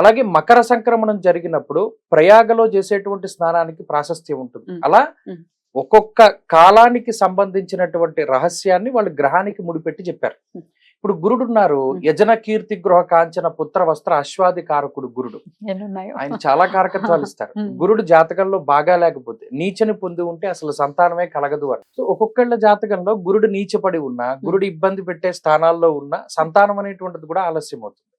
అలాగే మకర సంక్రమణం జరిగినప్పుడు ప్రయాగలో చేసేటువంటి స్నానానికి ప్రాశస్త్యం ఉంటుంది. అలా. ఒక్కొక్క కాలానికి సంబంధించినటువంటి రహస్యాన్ని వాళ్ళు గ్రహానికి ముడిపెట్టి చెప్పారు. ఇప్పుడు గురుడు ఉన్నారు. యజన కీర్తి గృహ కాంచన పుత్ర వస్త్ర అశ్వాది కారకుడు గురుడు ఆయన చాలా కారకత్వాలు ఇస్తారు. గురుడు జాతకంలో బాగా లేకపోతే నీచని పొంది ఉంటే అసలు సంతానమే కలగదు అని సో ఒక్కొక్కళ్ళ జాతకంలో గురుడు నీచపడి ఉన్నా గురుడు ఇబ్బంది పెట్టే స్థానాల్లో ఉన్న సంతానం అనేటువంటిది కూడా ఆలస్యం అవుతుంది.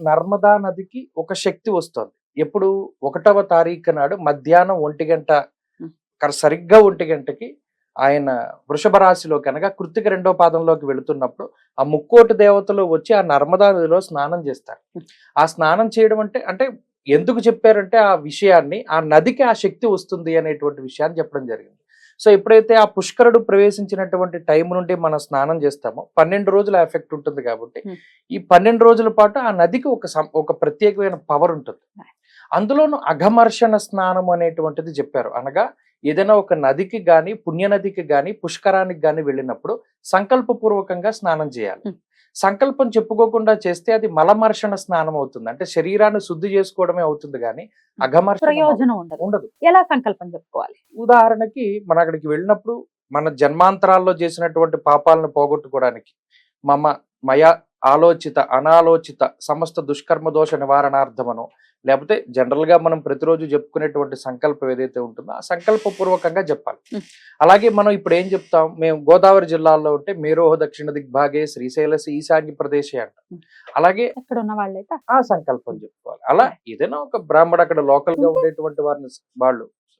నర్మదా నదికి ఒక శక్తి వస్తుంది. ఎప్పుడు? ఒకటవ తారీఖు నాడు మధ్యాహ్నం ఒంటి గంట సరిగ్గా ఒంటి గంటకి ఆయన వృషభ రాశిలోకి అనగా కృత్తిక రెండో పాదంలోకి వెళుతున్నప్పుడు ఆ ముక్కోటి దేవతలు వచ్చి ఆ నర్మదా నదిలో స్నానం చేస్తారు. ఆ స్నానం చేయడం అంటే అంటే ఎందుకు చెప్పారంటే ఆ విషయాన్ని ఆ నదికి ఆ శక్తి వస్తుంది అనేటువంటి విషయాన్ని చెప్పడం జరిగింది. సో ఎప్పుడైతే ఆ పుష్కరుడు ప్రవేశించినటువంటి టైం నుండి మనం స్నానం చేస్తామో పన్నెండు రోజుల ఎఫెక్ట్ ఉంటుంది కాబట్టి. ఈ పన్నెండు రోజుల పాటు ఆ నదికి ఒక సం- ఒక ప్రత్యేకమైన పవర్ ఉంటుంది. అందులోను అఘమర్షణ స్నానం అనేటువంటిది చెప్పారు. అనగా ఏదైనా ఒక నదికి గాని పుణ్యనదికి గాని పుష్కరానికి గాని వెళ్ళినప్పుడు సంకల్పపూర్వకంగా స్నానం చేయాలి. సంకల్పం చెప్పుకోకుండా చేస్తే అది మలమర్షణ స్నానం అవుతుంది. అంటే శరీరాన్ని శుద్ధి చేసుకోవడమే అవుతుంది కానీ అఘమర్షణ ఉండదు. ఎలా సంకల్పం చెప్పుకోవాలి? ఉదాహరణకి మన అక్కడికి వెళ్ళినప్పుడు మన జన్మాంతరాల్లో చేసినటువంటి పాపాలను పోగొట్టుకోవడానికి మమ మయ ఆలోచిత అనాలోచిత సమస్త దుష్కర్మ దోష నివారణార్థమనో లేకపోతే జనరల్గా మనం ప్రతిరోజు చెప్పుకునేటువంటి సంకల్పం ఏదైతే ఉంటుందో ఆ సంకల్ప పూర్వకంగా చెప్పాలి. అలాగే మనం ఇప్పుడు ఏం చెప్తాం? మేము గోదావరి జిల్లాలో ఉంటే మేరోహ దక్షిణ దిగ్భాగే శ్రీశైలసి ఈశాన్య ప్రదేశే అంట. అలాగే ఎక్కడ ఉన్న వాళ్ళైతే ఆ సంకల్పం చెప్పుకోవాలి. అలా ఏదైనా ఒక బ్రాహ్మడు అక్కడ లోకల్గా ఉండేటువంటి వారిని వాళ్ళు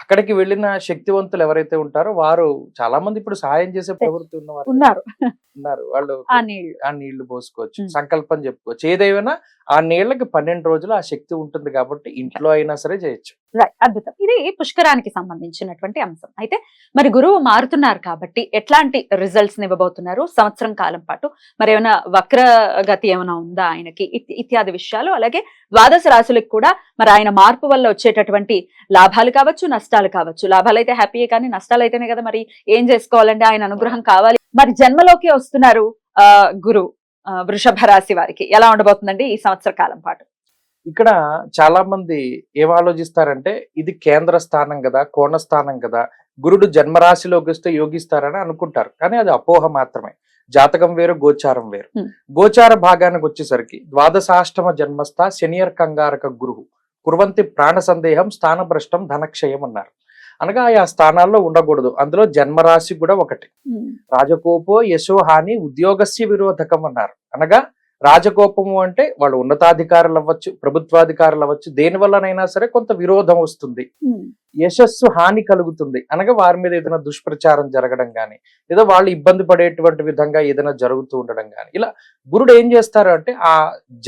అక్కడికి వెళ్ళిన శక్తివంతులు ఎవరైతే ఉంటారో వారు చాలా మంది ఇప్పుడు సహాయం చేసే ప్రవృత్తి ఉన్నవారు ఉన్నారు. ఉన్నారు. వాళ్ళు ఆ నీళ్ళు పోసుకోవచ్చు. సంకల్పం చెప్పుకోవచ్చు. ఏదైనా ఆ నీళ్ళకి పన్నెండు రోజులు ఆ శక్తి ఉంటుంది కాబట్టి ఇంట్లో అయినా సరే చేయొచ్చు. అద్భుతం. ఇది పుష్కరానికి సంబంధించినటువంటి అంశం. అయితే మరి గురువు మారుతున్నారు కాబట్టి ఎట్లాంటి రిజల్ట్స్ ఇవ్వబోతున్నారు? సంవత్సరం కాలం పాటు మరి ఏమైనా వక్ర గతి ఏమైనా ఉందా ఆయనకి? ఇత్- ఇత్యాది విషయాలు. అలాగే ద్వాదశ రాశులకు కూడా మరి ఆయన మార్పు వల్ల వచ్చేటటువంటి లాభాలు కావచ్చు నష్టాలు కావచ్చు. లాభాలు అయితే హ్యాపీయే కానీ నష్టాలు అయితేనే కదా మరి ఏం చేసుకోవాలంటే ఆయన అనుగ్రహం కావాలి. మరి జన్మలోకి వస్తున్నారు ఆ గురు వృషభ రాశి వారికి. ఎలా ఉండబోతుందండి ఈ సంవత్సర కాలం పాటు? ఇక్కడ చాలా మంది ఏం ఆలోచిస్తారంటే ఇది కేంద్ర స్థానం కదా కోణ స్థానం కదా గురుడు జన్మరాశిలోకి వస్తే యోగిస్తారని అనుకుంటారు. కానీ అది అపోహ మాత్రమే. జాతకం వేరు గోచారం వేరు. గోచార భాగానికి వచ్చేసరికి ద్వాదశాష్టమ జన్మస్థ శనియర్ కంగారక గురువు. కుర్వంతి ప్రాణ సందేహం స్థానభ్రష్టం ధనక్షయం అన్నారు. అనగా ఆయా స్థానాల్లో ఉండకూడదు. అందులో జన్మరాశి కూడా ఒకటి. రాజకోపో యశోహాని ఉద్యోగస్య విరోధకం అన్నారు. అనగా రాజకోపము అంటే వాళ్ళు ఉన్నతాధికారులు అవ్వచ్చు ప్రభుత్వాధికారులు అవ్వచ్చు దేని వల్లనైనా సరే కొంత విరోధం వస్తుంది. యశస్సు హాని కలుగుతుంది. అనగా వారి మీద ఏదైనా దుష్ప్రచారం జరగడం కానీ లేదా వాళ్ళు ఇబ్బంది పడేటువంటి విధంగా ఏదైనా జరుగుతూ ఉండడం కానీ ఇలా గురుడు ఏం చేస్తారు అంటే ఆ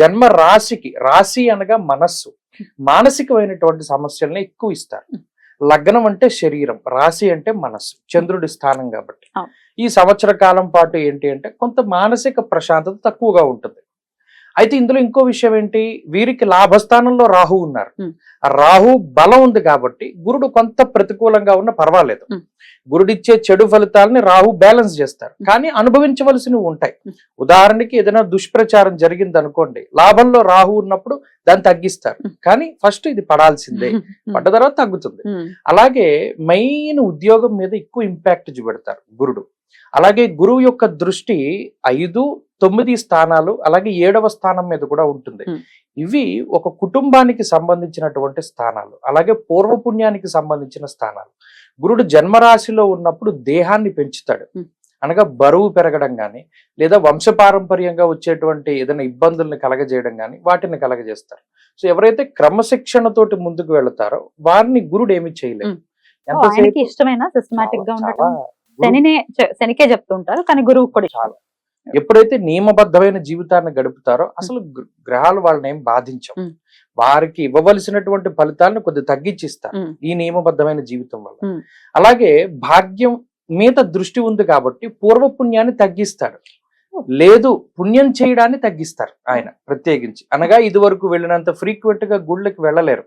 జన్మ రాశికి రాశి అనగా మనస్సు మానసికమైనటువంటి సమస్యల్ని ఎక్కువ ఇస్తారు. లగ్నం అంటే శరీరం రాశి అంటే మనస్సు చంద్రుడి స్థానం కాబట్టి. ఈ సంవత్సర కాలం పాటు ఏంటి అంటే కొంత మానసిక ప్రశాంతత తక్కువగా ఉంటుంది. అయితే ఇందులో ఇంకో విషయం ఏంటి? వీరికి లాభస్థానంలో రాహు ఉన్నారు. రాహు బలం ఉంది కాబట్టి గురుడు కొంత ప్రతికూలంగా ఉన్న పర్వాలేదు. గురుడిచ్చే చెడు ఫలితాలని రాహు బ్యాలెన్స్ చేస్తారు. కానీ అనుభవించవలసినవి ఉంటాయి. ఉదాహరణకి ఏదైనా దుష్ప్రచారం జరిగింది అనుకోండి లాభంలో రాహు ఉన్నప్పుడు దాన్ని తగ్గిస్తారు. కానీ ఫస్ట్ ఇది పడాల్సిందే. పడ్డ తర్వాత తగ్గుతుంది. అలాగే మెయిన్ ఉద్యోగం మీద ఎక్కువ ఇంపాక్ట్ చూపెడతారు గురుడు. అలాగే గురువు యొక్క దృష్టి ఐదు తొమ్మిది స్థానాలు అలాగే ఏడవ స్థానం మీద కూడా ఉంటుంది. ఇవి ఒక కుటుంబానికి సంబంధించినటువంటి స్థానాలు అలాగే పూర్వపుణ్యానికి సంబంధించిన స్థానాలు. గురుడు జన్మరాశిలో ఉన్నప్పుడు దేహాన్ని పెంచుతాడు. అనగా బరువు పెరగడం కానీ లేదా వంశపారంపర్యంగా వచ్చేటువంటి ఏదైనా ఇబ్బందుల్ని కలగజేయడం కానీ వాటిని కలగజేస్తారు. సో ఎవరైతే క్రమశిక్షణతోటి ముందుకు వెళతారో వారిని గురుడు ఏమి చేయలేదు ఆయనకి ఇష్టమైన? సిస్టమేటిక్గా ఉండటం? శనినే శనికే చెప్తూ ఉంటారు కానీ గురువు కూడా. చాలా. ఎప్పుడైతే నియమబద్ధమైన జీవితాన్ని గడుపుతారో అసలు గ్ర- గ్రహాలు వాళ్ళని ఏం బాధించవు. వారికి ఇవ్వవలసినటువంటి ఫలితాలను కొద్ది తగ్గించిస్తారు ఈ నియమబద్ధమైన జీవితం వల్ల. అలాగే భాగ్యం మీద దృష్టి ఉంది కాబట్టి పూర్వపుణ్యాన్ని తగ్గిస్తాడు లేదు పుణ్యం చేయడాన్ని తగ్గిస్తారు ఆయన ప్రత్యేకించి. అనగా ఇది వరకు వెళ్ళినంత ఫ్రీక్వెంట్గా గుళ్ళకి వెళ్ళలేరు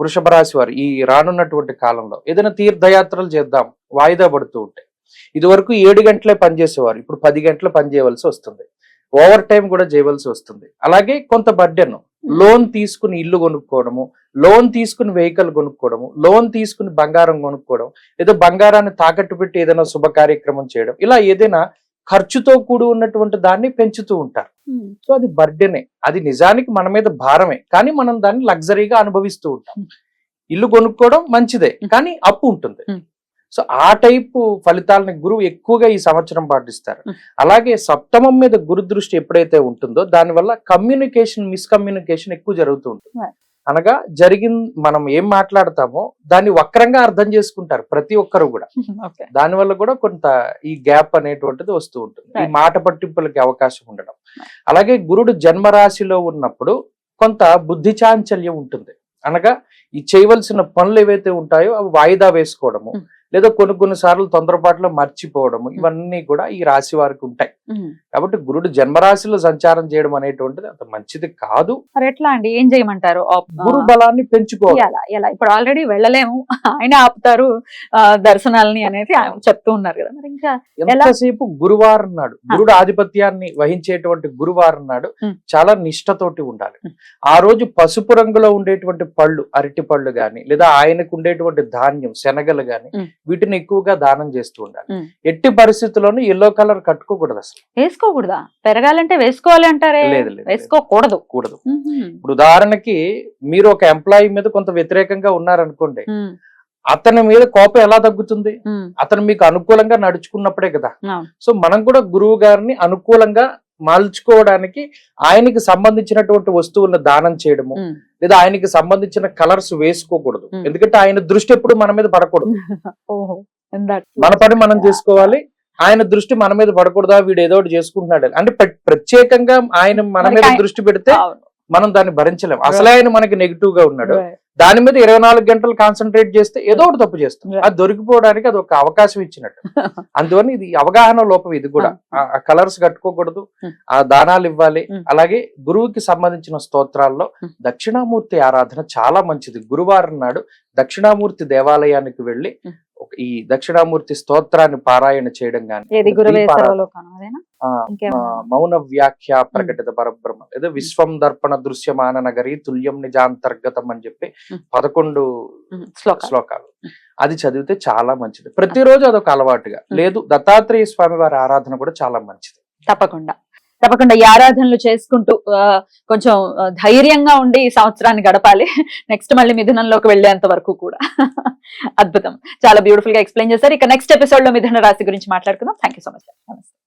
వృషభ రాశి వారు. ఈ రానున్నటువంటి కాలంలో ఏదైనా తీర్థయాత్రలు చేద్దాం వాయిదా పడుతూ ఉంటాయి ఇది వరకు ఏడు గంటలే పనిచేసేవారు ఇప్పుడు పది గంటలు పని చేయవలసి వస్తుంది. ఓవర్ టైం కూడా చేయవలసి వస్తుంది. అలాగే కొంత బడ్డెన్ లోన్ తీసుకుని ఇల్లు కొనుక్కోవడము లోన్ తీసుకుని వెహికల్ కొనుక్కోవడము లోన్ తీసుకుని బంగారం కొనుక్కోవడం ఏదో బంగారాన్ని తాకట్టు పెట్టి ఏదైనా శుభ కార్యక్రమం చేయడం ఇలా ఏదైనా ఖర్చుతో కూడి ఉన్నటువంటి దాన్ని పెంచుతూ ఉంటారు. సో అది బర్డెనే అది నిజానికి మన మీద భారమే. కానీ మనం దాన్ని లగ్జరీగా అనుభవిస్తూ ఉంటాం. ఇల్లు కొనుక్కోవడం మంచిదే. కానీ అప్పు ఉంటుంది. సో ఆ టైపు ఫలితాలని గురువు ఎక్కువగా ఈ సంవత్సరం పాటిస్తారు. అలాగే సప్తమం మీద గురు దృష్టి ఎప్పుడైతే ఉంటుందో దానివల్ల కమ్యూనికేషన్ మిస్కమ్యూనికేషన్ ఎక్కువ జరుగుతూ ఉంటుంది. అనగా జరిగిన మనం ఏం మాట్లాడతామో దాన్ని వక్రంగా అర్థం చేసుకుంటారు ప్రతి ఒక్కరు కూడా. దానివల్ల కూడా కొంత ఈ గ్యాప్ అనేటువంటిది వస్తూ ఉంటుంది. ఈ. మాట పట్టింపులకి అవకాశం ఉండడం. అలాగే గురుడు జన్మరాశిలో ఉన్నప్పుడు కొంత బుద్ధి చాంచల్యం ఉంటుంది. అనగా ఈ చేయవలసిన పనులు ఏవైతే ఉంటాయో అవి వాయిదా వేసుకోవడము. లేదా కొన్ని కొన్ని సార్లు తొందరపాటులో మర్చిపోవడము ఇవన్నీ కూడా ఈ రాశి వారికి ఉంటాయి. కాబట్టి గురుడు జన్మరాశిలో సంచారం చేయడం అనేటువంటిది అంత మంచిది కాదు. మరి ఎట్లా అండి? ఏం చేయమంటారు? గురు బలాన్ని పెంచుకోవాలి. ఇప్పుడు ఆల్రెడీ వెళ్ళలేము. ఆయన ఆపుతారు దర్శనాలని అనేది చెప్తూ ఉన్నారు కదా. మరి ఇంకా ఎంతసేపు గురువారం నాడు గురుడు ఆధిపత్యాన్ని వహించేటువంటి గురువారం నాడు. చాలా నిష్టతోటి ఉండాలి. ఆ రోజు పసుపు రంగులో ఉండేటువంటి పళ్ళు అరటి పళ్ళు గాని లేదా ఆయనకు ఉండేటువంటి ధాన్యం శనగలు గాని. వీటిని ఎక్కువగా దానం చేస్తూ ఉండాలి. ఎట్టి పరిస్థితుల్లోనూ ఎల్లో కలర్ కట్టుకోకూడదు అసలు. వేసుకోకూడదా? పెరగాలంటే వేసుకోవాలి అంటారే. వేసుకోకూడదు. కూడదు. ఇప్పుడు ఉదాహరణకి మీరు ఒక ఎంప్లాయీ మీద కొంత వ్యతిరేకంగా ఉన్నారనుకోండి అతని మీద కోపం ఎలా తగ్గుతుంది? అతను మీకు అనుకూలంగా నడుచుకున్నప్పుడే కదా. సో మనం కూడా గురువు గారిని అనుకూలంగా మలుచుకోవడానికి ఆయనకి సంబంధించినటువంటి వస్తువులను దానం చేయడము. లేదా ఆయనకి సంబంధించిన కలర్స్ వేసుకోకూడదు. ఎందుకంటే ఆయన దృష్టి ఎప్పుడు మన మీద పడకూడదు. మన పని మనం చేసుకోవాలి. ఆయన దృష్టి మన మీద పడకూడదా వీడు ఏదో ఒకటి చేసుకుంటున్నాడు. అంటే ప్ర- ప్రత్యేకంగా ఆయన మన మీద దృష్టి పెడితే. మనం దాన్ని భరించలేం అసలే ఆయన మనకి నెగిటివ్గా ఉన్నాడు. దాని మీద ఇరవై నాలుగు గంటలు కాన్సన్ట్రేట్ చేస్తే ఏదో ఒకటి తప్పు చేస్తాం. అది దొరికిపోవడానికి అది ఒక అవకాశం ఇచ్చినట్టు అందువల్ల ఇది అవగాహన లోపం ఇది కూడా. ఆ కలర్స్ కట్టుకోకూడదు Hmm. ఆ దానాలు ఇవ్వాలి Hmm. అలాగే గురువుకి సంబంధించిన స్తోత్రాల్లో Hmm. దక్షిణామూర్తి ఆరాధన చాలా మంచిది గురువారం నాడు దక్షిణామూర్తి దేవాలయానికి వెళ్ళి ఈ దక్షిణామూర్తి స్తోత్రాన్ని పారాయణ చేయడం ఏది ఇంకేమన్నా? మౌన వ్యాఖ్య ప్రకటిత పరబ్రహ్మ. లేదా విశ్వం దర్పణ దృశ్యమాన నగరి తుల్యం నిజాంతర్గతం అని చెప్పి. పదకొండు శ్లోకాలు. అది చదివితే చాలా మంచిది. ప్రతిరోజు అదొక అలవాటుగా. లేదు దత్తాత్రేయ స్వామి వారి ఆరాధన కూడా చాలా మంచిది. తప్పకుండా. తప్పకుండా ఈ ఆరాధనలు చేసుకుంటూ కొంచెం ధైర్యంగా ఉండి ఈ సంవత్సరాన్ని గడపాలి. నెక్స్ట్ మళ్ళీ మిథునంలోకి వెళ్ళేంత వరకు కూడా. అద్భుతం. చాలా బ్యూటిఫుల్గా ఎక్స్ప్లెయిన్ చేశారు. ఇక నెక్స్ట్ ఎపిసోడ్లో మిథున రాశి గురించి మాట్లాడుకుందాం. థ్యాంక్ యూ సో మచ్ నమస్తే